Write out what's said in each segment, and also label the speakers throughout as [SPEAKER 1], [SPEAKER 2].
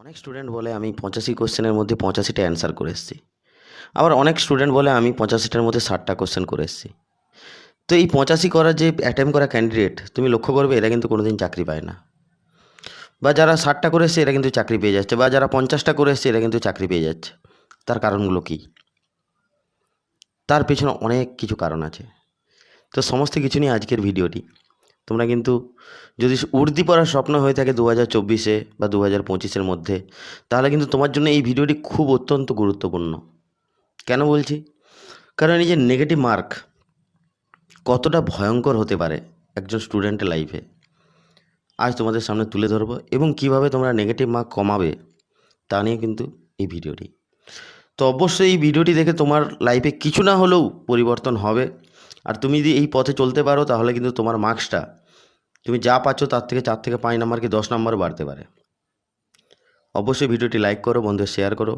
[SPEAKER 1] অনেক স্টুডেন্ট বলে আমি পঁচাশি কোশ্চেনের মধ্যে পঁচাশিটা অ্যান্সার করে এসেছি। আবার অনেক স্টুডেন্ট বলে আমি পঁচাশিটার মধ্যে ষাটটা কোশ্চেন করে এসেছি। তো এই পঁচাশি করার যে অ্যাটেম্প করা ক্যান্ডিডেট তুমি লক্ষ্য করবে এরা কিন্তু কোনো দিন চাকরি পায় না। বা যারা ষাটটা করে এসছে, এরা কিন্তু চাকরি পেয়ে যাচ্ছে। বা যারা পঞ্চাশটা করে এসছে, এরা কিন্তু চাকরি পেয়ে যাচ্ছে। তার কারণগুলো কী? তার পেছনে অনেক কিছু কারণ আছে। তো সমস্ত কিছু নিয়ে আজকের ভিডিওটি তোমরা কিন্তু যদি উর্দি পড়ার স্বপ্ন হয়ে থাকে দু হাজার চব্বিশে বা দু হাজার পঁচিশের মধ্যে, তাহলে কিন্তু তোমার জন্য এই ভিডিওটি খুব অত্যন্ত গুরুত্বপূর্ণ। কেন বলছি? কারণ এই যে নেগেটিভ মার্ক কতটা ভয়ঙ্কর হতে পারে একজন স্টুডেন্টের লাইফে আজ তোমাদের সামনে তুলে ধরবো এবং কীভাবে তোমরা নেগেটিভ মার্ক কমাবে তা নিয়ে কিন্তু এই ভিডিওটি। তো অবশ্যই এই ভিডিওটি দেখে তোমার লাইফে কিছু না হলেও পরিবর্তন হবে। আর তুমি যদি এই পথে চলতে পারো, তাহলে কিন্তু তোমার মার্কসটা তুমি যা পাচ্ছ তার থেকে চার থেকে পাঁচ নাম্বার কি দশ নাম্বার বাড়তে পারে। অবশ্যই ভিডিওটি লাইক করো, বন্ধুদের শেয়ার করো।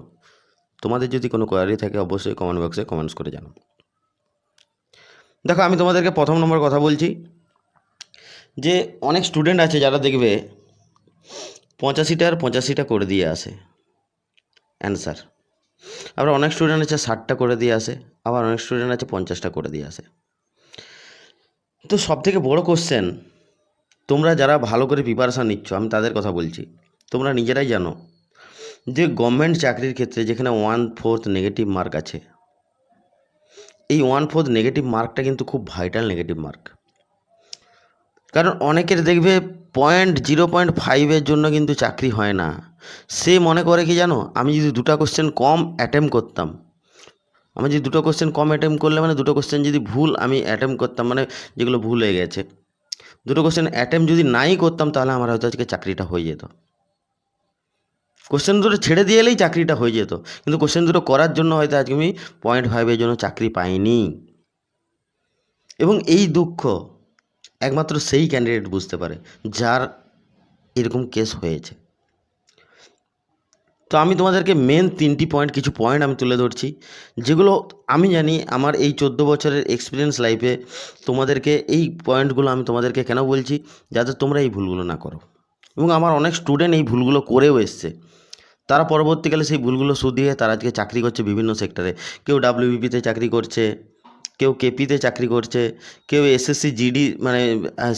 [SPEAKER 1] তোমাদের যদি কোনো কোয়ারি থাকে, অবশ্যই কমেন্ট বক্সে কমেন্টস করে জানাও। দেখো, আমি তোমাদেরকে প্রথম নম্বর কথা বলছি যে, অনেক স্টুডেন্ট আছে যারা দেখবে পঁচাশিটার পঁচাশিটা করে দিয়ে আসে। অ্যান্সার আবার অনেক স্টুডেন্ট আছে ষাটটা করে দিয়ে আসে, আবার অনেক স্টুডেন্ট আছে পঞ্চাশটা করে দিয়ে আসে। তো সব থেকে বড় কোশ্চেন তোমরা যারা ভালো করে প্রিপারেশান নিচ্ছ, আমি তাদের কথা বলছি, তোমরা নিজেরাই জানো যে গভর্নমেন্ট চাকরির ক্ষেত্রে যেখানে ওয়ান ফোর্থ নেগেটিভ মার্ক আছে, এই ওয়ান ফোর্থ নেগেটিভ মার্কটা কিন্তু খুব ভাইটাল নেগেটিভ মার্ক কারণ অনেকের দেখবে পয়েন্ট জিরো পয়েন্ট ফাইভের জন্য কিন্তু চাকরি হয় না। সে মনে করে কি জানো, আমি যদি দুটো কোশ্চেন কম অ্যাটেম্প করতাম আমি যদি দুটো কোশ্চেন কম অ্যাটেম্প করলে মানে দুটো কোশ্চেন যদি ভুল আমি অ্যাটেম্প করতাম মানে যেগুলো ভুল হয়ে গেছে। দুটো কোশ্চেন অ্যাটেম্প যদি নাই করতাম, তাহলে আমার হয়তো আজকে চাকরিটা হয়ে যেত। কোশ্চেন দুটো ছেড়ে দিয়ে এলেই চাকরিটা হয়ে যেত। কিন্তু কোশ্চেন দুটো করার জন্য হয়তো আজকে আমি পয়েন্ট ফাইভের জন্য চাকরি পাইনি। এবং এই দুঃখ একমাত্র সেই ক্যান্ডিডেট বুঝতে পারে, যার এরকম কেস হয়েছে। তো আমি তোমাদেরকে মেন তিনটি পয়েন্ট কিছু পয়েন্ট আমি তুলে ধরছি, যেগুলো আমি জানি আমার এই চোদ্দ বছরের এক্সপিরিয়েন্স লাইফে তোমাদেরকে এই পয়েন্টগুলো আমি তোমাদেরকে কেন বলছি, যাতে তোমরা এই ভুলগুলো না করো। এবং আমার অনেক স্টুডেন্ট এই ভুলগুলো করেও এসছে। তারা পরবর্তীকালে সেই ভুলগুলো শুধিয়ে তারা আজকে চাকরি করছে বিভিন্ন সেক্টরে কেউ ডাব্লিউবিপিতে চাকরি করছে, কেউ কেপিতে চাকরি করছে, কেউ এসএসসি জিডি মানে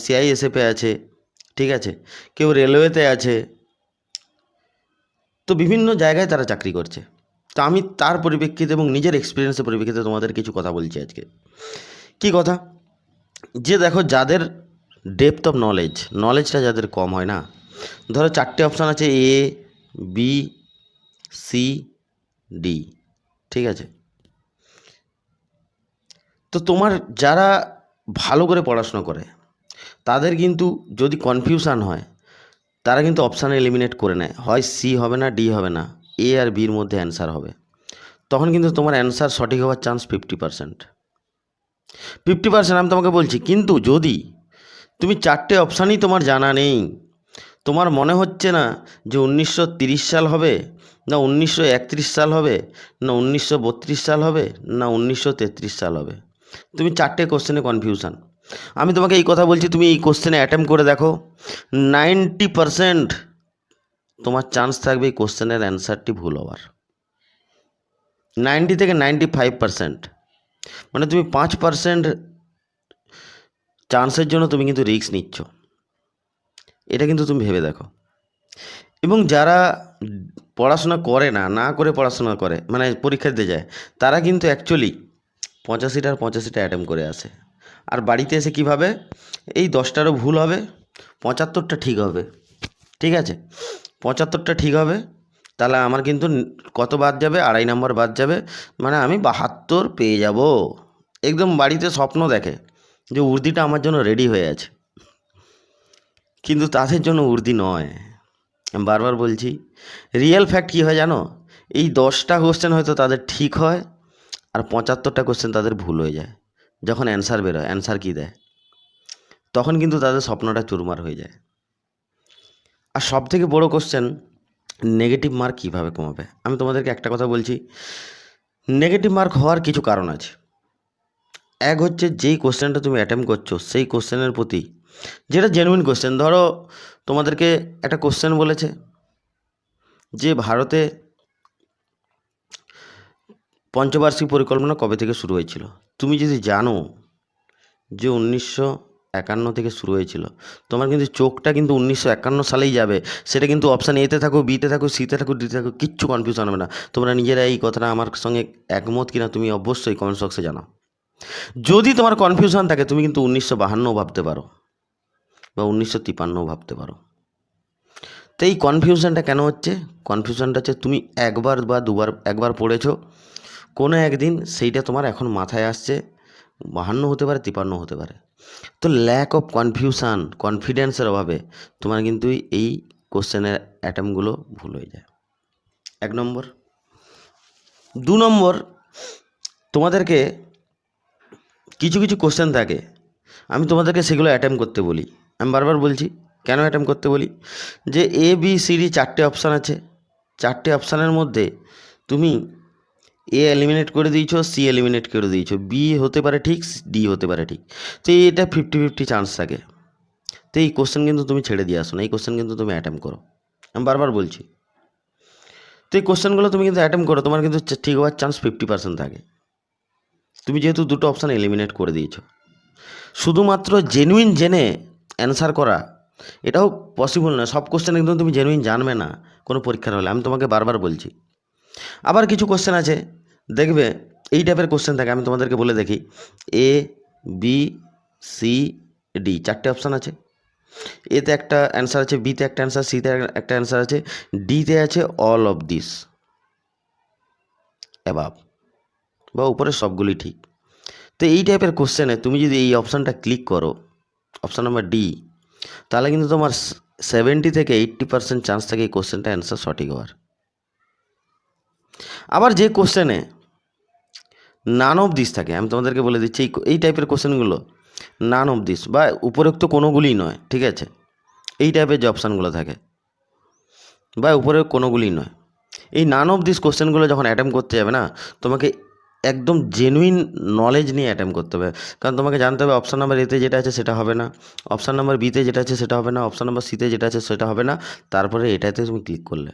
[SPEAKER 1] সিআইএসএফে আছে, ঠিক আছে? কেউ রেলওয়েতে আছে তো বিভিন্ন জায়গায় তারা চাকরি করছে। তো আমি তার পরিপ্রেক্ষিতে এবং নিজের এক্সপিরিয়েন্সের পরিপ্রেক্ষিতে তোমাদের কিছু কথা বলছি আজকে। কি কথা? যে দেখো, যাদের ডেপথ অফ নলেজ নলেজটা যাদের কম হয় না, ধরো চারটে অপশান আছে এ বি সি ডি ঠিক আছে? তো তোমার যারা ভালো করে পড়াশোনা করে, তাদের কিন্তু যদি কনফিউশান হয় তারা কিন্তু অপশান এলিমিনেট করে নেয়। হয় সি হবে না ডি হবে না। এ আর বির মধ্যে অ্যান্সার হবে। তখন কিন্তু তোমার অ্যান্সার সঠিক হওয়ার chance fifty percent fifty percent আমি তোমাকে বলছি, কিন্তু যদি তুমি চারটে অপশানই তোমার জানা নেই, তোমার মনে হচ্ছে না যে উনিশশো সাল হবে, না উনিশশো একত্রিশ সাল হবে, না উনিশশো বত্রিশ সাল হবে, না উনিশশো তেত্রিশ সাল হবে, তুমি চারটে কোশ্চেনে কনফিউশন আমি তোমাকে এই কথা বলছি, তুমি এই কোশ্চেনে অ্যাটেম্প করে দেখো। নাইনটি পারসেন্ট তোমার চান্স থাকবে এই কোশ্চেনের অ্যান্সারটি ভুল হওয়ার। নাইনটি থেকে নাইনটি ফাইভ পারসেন্ট মানে তুমি পাঁচ পারসেন্ট চান্সের জন্য তুমি কিন্তু রিস্ক নিচ্ছ। এটা কিন্তু তুমি ভেবে দেখো। এবং যারা পড়াশোনা করে না না করে পড়াশোনা করে মানে পরীক্ষা দিতে যায়, তারা কিন্তু অ্যাকচুয়ালি পঁচাশিটার পঁচাশিটা অ্যাটেম্প করে আসে। আর বাড়িতে এসে কীভাবে? এই দশটারও ভুল হবে, পঁচাত্তরটা ঠিক হবে। ঠিক আছে? পঁচাত্তরটা ঠিক হবে, তাহলে আমার কিন্তু কত বাদ যাবে? আড়াই নম্বর বাদ যাবে। মানে আমি বাহাত্তর পেয়ে যাব। একদম বাড়িতে স্বপ্ন দেখে যে উর্দিটা আমার জন্য রেডি হয়ে আছে। কিন্তু তাদের জন্য উর্দি নয়। আমি বারবার বলছি রিয়েল ফ্যাক্ট কী হয় জানো? এই দশটা কোশ্চেন হয়তো তাদের ঠিক হয়, আর পঁচাত্তরটা কোশ্চেন তাদের ভুল হয়ে যায়। যখন অ্যান্সার বেরোয় অ্যান্সার কী দেয়? তখন কিন্তু তাদের স্বপ্নটা চুরমার হয়ে যায়। আর সব থেকে বড়ো কোশ্চেন নেগেটিভ মার্ক কীভাবে কমাবে? আমি তোমাদেরকে একটা কথা বলছি নেগেটিভ মার্ক হওয়ার কিছু কারণ আছে। এক হচ্ছে যেই কোশ্চেনটা তুমি অ্যাটেম্প করছ, সেই কোশ্চেনের প্রতি যেটা জেনুইন কোশ্চেন ধরো তোমাদেরকে একটা কোশ্চেন বলেছে যে ভারতে পঞ্চবার্ষিক পরিকল্পনা কবে থেকে শুরু হয়েছিল? তুমি যদি জানো যে উনিশশো একান্ন থেকে শুরু হয়েছিল, তোমার কিন্তু চোখটা কিন্তু উনিশশো একান্ন সালেই যাবে। সেটা কিন্তু অপশান এতে থাকো বিতে থাকো সিতে থাকো ডিতে থাকো, কিচ্ছু কনফিউশন হবে না। তোমরা নিজেরা এই কথাটা আমার সঙ্গে একমত কিনা তুমি অবশ্যই কমেন্ট বক্সে জানাও। যদি তোমার কনফিউশন থাকে, তুমি কিন্তু উনিশশো বাহান্নও ভাবতে পারো বা উনিশশো তিপান্নও ভাবতে পারো। তো এই কনফিউশনটা কেন হচ্ছে? কনফিউশনটা হচ্ছে তুমি একবার বা দুবার, একবার পড়েছো কোনো একদিন সেইটা তোমার এখন মাথায় আসছে, বাহান্ন হতে পারে, তিপান্ন হতে পারে। তো ল্যাক অফ কনফিউশন কনফিডেন্সের অভাবে তোমার কিন্তু এই কোশ্চেনের অ্যাটেম্পগুলো ভুল হয়ে যায়। এক নম্বর। দু নম্বর, তোমাদেরকে কিছু কিছু কোশ্চেন থাকে, আমি তোমাদেরকে সেগুলো অ্যাটেম্প করতে বলি। আমি বারবার বলছি, কেন অ্যাটেম্প করতে বলি? যে এ বি সি ডি চারটে অপশান আছে। চারটে অপশানের মধ্যে তুমি এ এলিমিনেট করে দিয়েছ সি এলিমিনেট করে দিয়েছ। বি হতে পারে ঠিক ডি হতে পারে ঠিক। তো এটা ফিফটি ফিফটি চান্স থাকে। তো এই কোশ্চেন কিন্তু তুমি ছেড়ে দিয়ে আসো না, এই কোশ্চেন কিন্তু তুমি অ্যাটেম্প করো। আমি বারবার বলছি। তো এই কোশ্চেনগুলো তুমি কিন্তু অ্যাটেম্প করো, তোমার কিন্তু ঠিক হওয়ার চান্স ফিফটি পার্সেন্ট থাকে। তুমি যেহেতু দুটো অপশান এলিমিনেট করে দিয়েছ। শুধুমাত্র জেনুইন জেনে অ্যান্সার করা, এটাও পসিবল না সব কোশ্চেন একদম তুমি জেনুইন জানবে না, কোনো পরীক্ষার হলে। আমি তোমাকে বারবার বলছি। আবার কিছু কোশ্চেন আছে। দেখবে, এই টাইপের কোশ্চেন থাকে, আমি তোমাদেরকে বলে দেখি। এ বি সি ডি চারটে অপশান আছে। এতে একটা অ্যান্সার আছে বিতে একটা অ্যান্সার সিতে একটা অ্যান্সার আছে ডিতে আছে অল অফ দিস অ্যাবাব বা উপরে সবগুলি ঠিক। তো এই টাইপের কোশ্চেনে তুমি যদি এই অপশানটা ক্লিক করো অপশান নাম্বার ডি তাহলে কিন্তু তোমার সেভেন্টি থেকে এইট্টি পার্সেন্ট চান্স থাকে এই কোশ্চেনটা অ্যান্সার সঠিক হওয়ার। আবার যে কোশ্চেনে নান অফ দিস থাকে, আমি তোমাদেরকে বলে দিচ্ছি, এই এই টাইপের কোশ্চেনগুলো নান অফ দিস বা উপরোক্ত কোনোগুলিই নয়, ঠিক আছে? এই টাইপের যে অপশানগুলো থাকে বা উপরের কোনোগুলিই নয়। এই নান অফ দিস কোশ্চেনগুলো যখন অ্যাটেম্প করতে যাবে না, তোমাকে একদম জেনুইন নলেজ নিয়ে অ্যাটেম্প করতে হবে। কারণ তোমাকে জানতে হবে অপশান নাম্বার এতে যেটা আছে সেটা হবে না অপশান নাম্বার বিতে যেটা আছে সেটা হবে না অপশান নাম্বার সিতে যেটা আছে সেটা হবে না, তারপরে এটাতে তুমি ক্লিক করলে।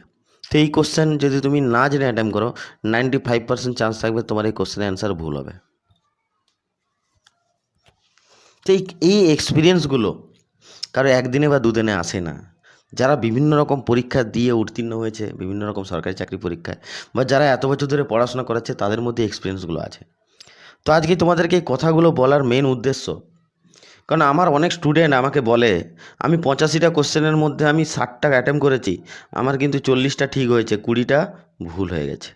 [SPEAKER 1] এই কোশ্চেন যদি তুমি না জেনে অ্যাটেম্প করো নাইনটি ফাইভ পার্সেন্ট চান্স থাকবে তোমার এই কোশ্চেনের অ্যান্সার ভুল হবে। তো এই এক্সপিরিয়েন্সগুলো কারও একদিনে বা দুদিনে আসে না। যারা বিভিন্ন রকম পরীক্ষা দিয়ে উত্তীর্ণ হয়েছে, বিভিন্ন রকম সরকারি চাকরি পরীক্ষায়, বা যারা এত বছর ধরে পড়াশোনা করাচ্ছে, তাদের মধ্যে এক্সপিরিয়েন্সগুলো আছে। তো আজকে তোমাদেরকে এই কথাগুলো বলার মেন উদ্দেশ্য কারণ আমার অনেক স্টুডেন্ট আমাকে বলে, আমি পঁচাশিটা কোশ্চেনের মধ্যে আমি ষাটটা অ্যাটেম্প করেছি, আমার কিন্তু চল্লিশটা ঠিক হয়েছে, কুড়িটা ভুল হয়ে গেছে।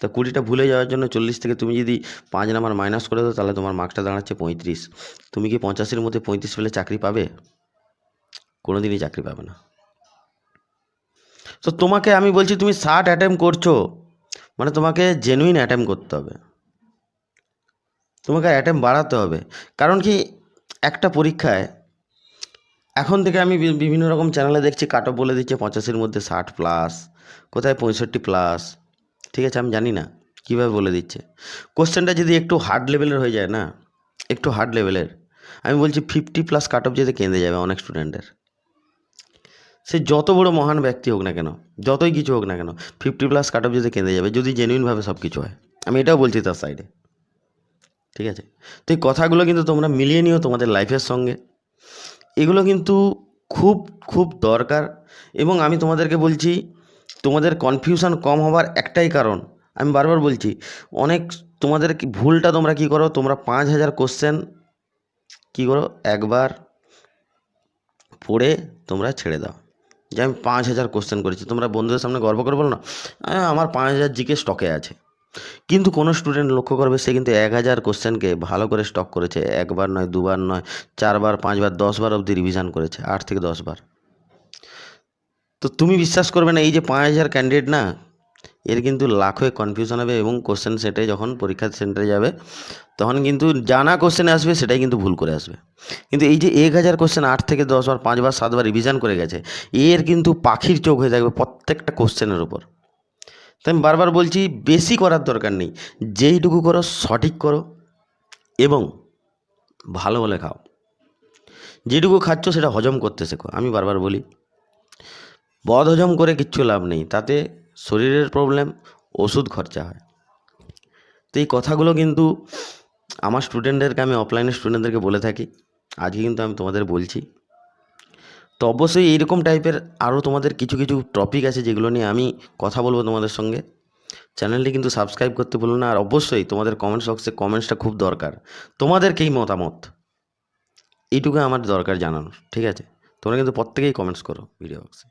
[SPEAKER 1] তা কুড়িটা ভুলে যাওয়ার জন্য চল্লিশ থেকে তুমি যদি পাঁচ নাম্বার মাইনাস করে দাও, তাহলে তোমার মার্কসটা দাঁড়াচ্ছে পঁয়ত্রিশ। তুমি কি পঁচাশির মধ্যে পঁয়ত্রিশ পেলে চাকরি পাবে? কোনো দিনই চাকরি পাবে না। তো তোমাকে আমি বলছি, তুমি ষাট অ্যাটেম্প করছ মানে তোমাকে জেনুইন অ্যাটেম্প করতে হবে। তোমাকে অ্যাটেম্প বাড়াতে হবে। কারণ কি একটা পরীক্ষায় এখন থেকে আমি বিভিন্ন রকম চ্যানেলে দেখছি কাট বলে দিচ্ছে, পঁচাশির মধ্যে ষাট প্লাস কোথায় পঁয়ষট্টি প্লাস ঠিক আছে? আমি জানি না, কীভাবে বলে দিচ্ছে। কোশ্চেনটা যদি একটু হার্ড লেভেলের হয়ে যায় না, একটু হার্ড লেভেলের আমি বলছি ফিফটি প্লাস কাট অফ যেতে কেঁদে যাবে অনেক স্টুডেন্টের সে যত বড় মহান ব্যক্তি হোক না কেন, যতই কিছু হোক না কেন ফিফটি প্লাস কাট অফ যেতে কেঁদে যাবে, যদি জেনুইনভাবে সব কিছু হয়। আমি এটাও বলছি তার সাইডে ঠিক আছে? তো এই কথাগুলো কিন্তু তোমরা মিলিয়ে নিও তোমাদের লাইফের সঙ্গে। এগুলো কিন্তু খুব খুব দরকার এবং আমি তোমাদেরকে বলছি, তোমাদের কনফিউশন কম হওয়ার একটাই কারণ। আমি বারবার বলছি, অনেক তোমাদের ভুলটা তোমরা কি করো? তোমরা পাঁচ হাজার কোশ্চেন কী করো? একবার পড়ে তোমরা ছেড়ে দাও। যে আমি পাঁচ হাজার কোশ্চেন করেছি, তোমরা বন্ধুদের সামনে গর্ব করে বলো না আমার পাঁচ হাজার জিকে স্টকে আছে। কিন্তু কোনো স্টুডেন্ট লক্ষ্য করবে সে কিন্তু এক হাজার কোশ্চেনকে ভালো করে স্টক করেছে। একবার নয়, দুবার নয়, চারবার, পাঁচবার, দশবার অবধি রিভিশন করেছে, আট থেকে দশবার। তো তুমি বিশ্বাস করবে না, এই যে পাঁচ হাজার ক্যান্ডিডেট না, এর কিন্তু লাখোয় কনফিউশন হবে এবং কোশ্চেন সেটে যখন পরীক্ষা সেন্টারে যাবে, তখন কিন্তু জানা কোশ্চেন আসবে, সেটাই কিন্তু ভুল করে আসবে। কিন্তু এই যে এক হাজার কোশ্চেন আট থেকে দশবার, পাঁচবার, সাতবার রিভিশন করে গেছে, এর কিন্তু পাখির চোখ হয়ে থাকবে প্রত্যেকটা কোশ্চেনের উপর। তাই আমি বারবার বলছি, বেশি করার দরকার নেই। যেইটুকু করো, সঠিক করো এবং ভালো বলে খাও। যেটুকু খাচ্ছ, সেটা হজম করতে শেখো। আমি বারবার বলি বদ হজম করে কিচ্ছু লাভ নেই। তাতে শরীরের প্রবলেম ওষুধ খরচা হয়। তো এই কথাগুলো কিন্তু আমার স্টুডেন্টদেরকে আমি অফলাইনের স্টুডেন্টদেরকে বলে থাকি। আজকে কিন্তু আমি তোমাদের বলছি তো অবশ্যই এইরকম টাইপের আরও তোমাদের কিছু কিছু টপিক আছে যেগুলো নিয়ে আমি কথা বলব তোমাদের সঙ্গে। চ্যানেলটি কিন্তু সাবস্ক্রাইব করতে বলো না, আর অবশ্যই তোমাদের কমেন্টস বক্সে কমেন্টসটা খুব দরকার। তোমাদেরকেই মতামত? এইটুকু আমার দরকার জানানোর, ঠিক আছে? তোমরা কিন্তু প্রত্যেকেই কমেন্টস করো ভিডিও বক্সে